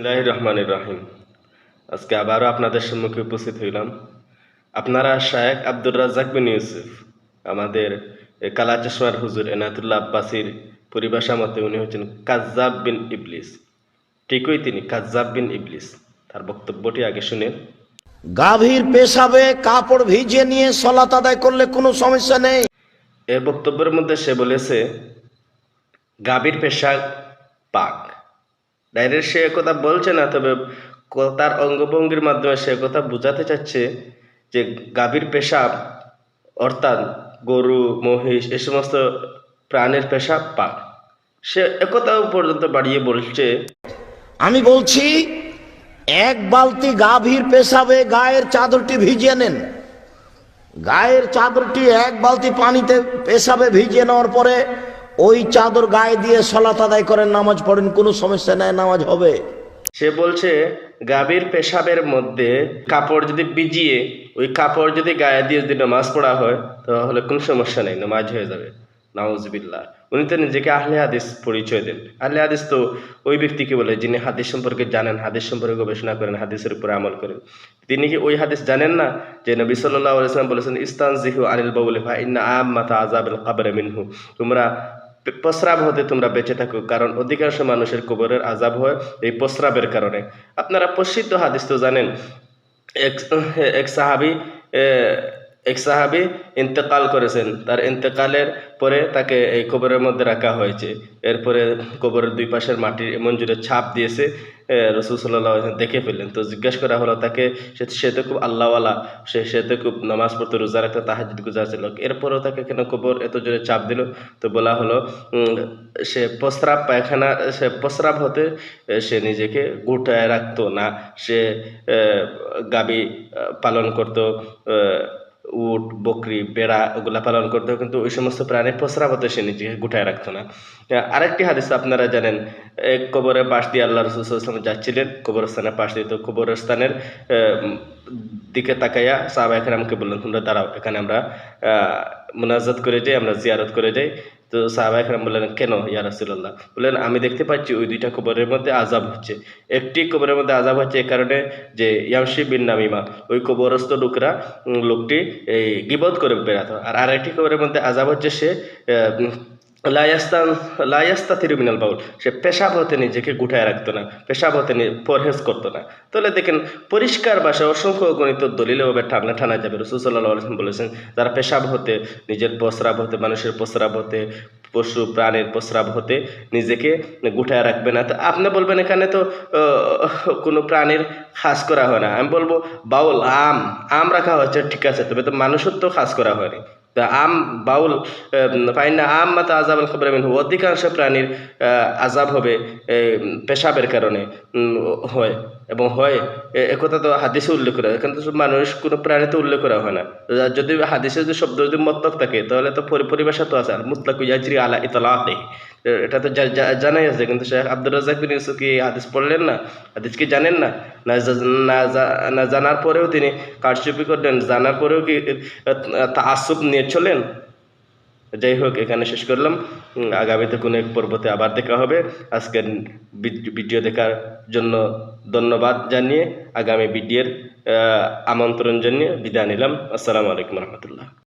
বিসমিল্লাহ রহমানির রাহিম। আজকে আবারও আপনাদের সম্মুখে উপস্থিত হইলাম। আপনারা শায়েক আব্দুর রাজ্জাক বিন ইউসুফ আমাদের কালা চশমার হুজুর এনায়তুল্লাহ আব্বাসির পরিভাষা মতে উনি হচ্ছেন কাজ্জাব বিন ইবলিস। ঠিকই তিনি কাজ্জাব বিন ইবলিস। তার বক্তব্যটি আগে শুনে। গাভীর পেশাবে কাপড় ভিজিয়ে নিয়ে সলাত আদায় করলে কোনো সমস্যা নেই। এর বক্তব্যের মধ্যে সে বলেছে গাভীর পেশা পাক। ডাইরেক্ট সে কথা বলছে না, তবে তার অঙ্গভঙ্গির মাধ্যমে সে কথা বোঝাতে চাচ্ছে যে গাভীর পেশাব, অর্থাৎ গরু, মহিষ, এ সমস্ত প্রাণের পেশাব পাক। সে একথাও পর্যন্ত বাড়িয়ে বলছে, আমি বলছি, এক বালতি গাভীর পেশাবে গায়ের চাদরটি ভিজিয়ে নেন। গায়ের চাদরটি এক বালতি পানিতে পেশাবে ভিজিয়ে নেওয়ার পরে ওই চাদর গায়ে দিয়ে সলাত আদায় করেন, নামাজ পড়েন, কোনো সমস্যা নেই, নামাজ হবে। সে বলছে, গাভীর পেশাবের মধ্যে কাপড় যদি ভিজিয়ে, ওই কাপড় যদি গায়ে দিয়ে যদি নামাজ পড়া হয়, তাহলে কোনো সমস্যা নেই, নামাজ হয়ে যাবে। নাউজবিল্লাহ। উনি তো নিজেকে আহলে হাদিস পরিচয় দেন। আহলে হাদিস তো ওই ব্যক্তিকে বলে, যিনি হাদিস সম্পর্কে জানেন, হাদিস সম্পর্কে গবেষণা করেন, হাদিসের উপরে আমল করেন। তিনি কি ওই হাদিস জানেন না? যে নবী সাল্লাহ আলাইসলাম বলেছেন ইস্তান জিহু আনিল ফা ইন্না আম মাতা আজাবিল কাবরে মিনহু। তোমরা প্রস্রাব হতে তোমরা বেঁচে থাকো, কারণ অধিকাংশ মানুষের কবরের আজাব হয় এই প্রস্রাবের কারণে। আপনারা প্রসিদ্ধ হাদিস তো জানেন, এক এক সাহাবি এক সাহাবি ইন্তেকাল করেছেন। তার ইন্তেকালের পরে তাকে এই কবরের মধ্যে রাখা হয়েছে। এরপরে কবরের দুই পাশের মাটির মঞ্জুরের ছাপ দিয়েছে রসুল সাল্লাহ দেখে ফেললেন। তো জিজ্ঞেস করা হলো, তাকে সে তো খুব আল্লাহওয়ালা, সে সে তো খুব নামাজ পড়তে রোজা রাখতে তাহাজিদ গুজার ছিল। এরপরেও তাকে কেন কবর এত জোরে চাপ দিল? তো বলা হলো সে প্রস্রাব পায়খানা, সে প্রস্রাব হতে সে নিজেকে গুটায় রাখতো না। সে গাবি পালন করতো উট, বকরি বেড়া ওগুলা পালন করতো কিন্তু ওই সমস্ত প্রাণী প্রস্রাব হতে সে নিজেকে গুটায় রাখতো না। আরেকটি হাদিস আপনারা জানেন এক কবরে পাশ দিয়ে আল্লাহ রসুলাম যাচ্ছিলেন, কবরস্থানের পাশ দিয়ে, তো কবরস্থানের দিকে তাকাইয়া সাহবা এখানে আমাকে বললেন, তোমরা দাঁড়াও, এখানে আমরা মোনাজাত করে যাই, আমরা জিয়ারত করে যাই। তো সাহাবা এখানে বললেন, কেন ইয়া রাসুল্লাহ বললেন, আমি দেখতে পাচ্ছি ওই দুইটা কবরের মধ্যে আজাব হচ্ছে। একটি কবরের মধ্যে আজাব হচ্ছে এ কারণে যে ইয়ামশি বিন নামিমা, ওই কবরস্থ লোকরা লোকটি এই গিবত করে বেড়াতো। আর আরেকটি কবরের মধ্যে আজাব হচ্ছে সে লায়াস্তান লায়াস্তা মিনাল বাউল। সে পেশাব হতে নিজেকে গুটায় রাখতো না পেশাব হতে পরহেজ করতো না। তাহলে দেখেন, পরিষ্কার ভাষায় অসংখ্য গণিত দলিলভাবে টানা টানা যাবে। রসুল্লাহ আলসালাম বলেছেন, যারা পেশাব হতে নিজের প্রস্রাব হতে মানুষের প্রস্রাব হতে পশু প্রাণের প্রস্রাব হতে নিজেকে গুটায় রাখবে না। তো আপনি বলবেন এখানে তো কোনো প্রাণীর খাস করা হয় না। আমি বলব, বাউল, আম আম রাখা হচ্ছে ঠিক আছে, তবে তো মানুষের তো খাস করা হয়নি। আম বাউল পাই না আম মাতা আজাব খবর অধিকাংশ প্রাণীর আজাব হবে পেশাবের কারণে হয়। এবং হয় একথা তো হাদিসে উল্লেখ করা হয়। এখানে তো মানুষ কোনো প্রাণীতে উল্লেখ করা হয় না। যদি হাদিসে যদি শব্দ যদি মতলক থাকে, তাহলে তো পরি- পরিভাষা তো আছে, আর মুতলাক ইয়াজরি আলা ইতলাতে এটা তো জানাই আছে, কিন্তু শেখ আব্দুর রাজাক বিন ইউসুফ কি হাদিস পড়লেন না? হাদিস কি জানেন না? না জানার পরেও তিনি কারচুপি করলেন, জানার পরেও কি তা তাসুব নিয়ে চলেন? যাই হোক, এখানে শেষ করলাম। আগামীতে কোনো এক পর্বতে আবার দেখা হবে। আজকের ভিড- ভিডিও দেখার জন্য ধন্যবাদ জানিয়ে আগামী ভিডিওর আমন্ত্রণ জানিয়ে বিদায় নিলাম। আসসালামু আলাইকুম রহমতুল্লাহ।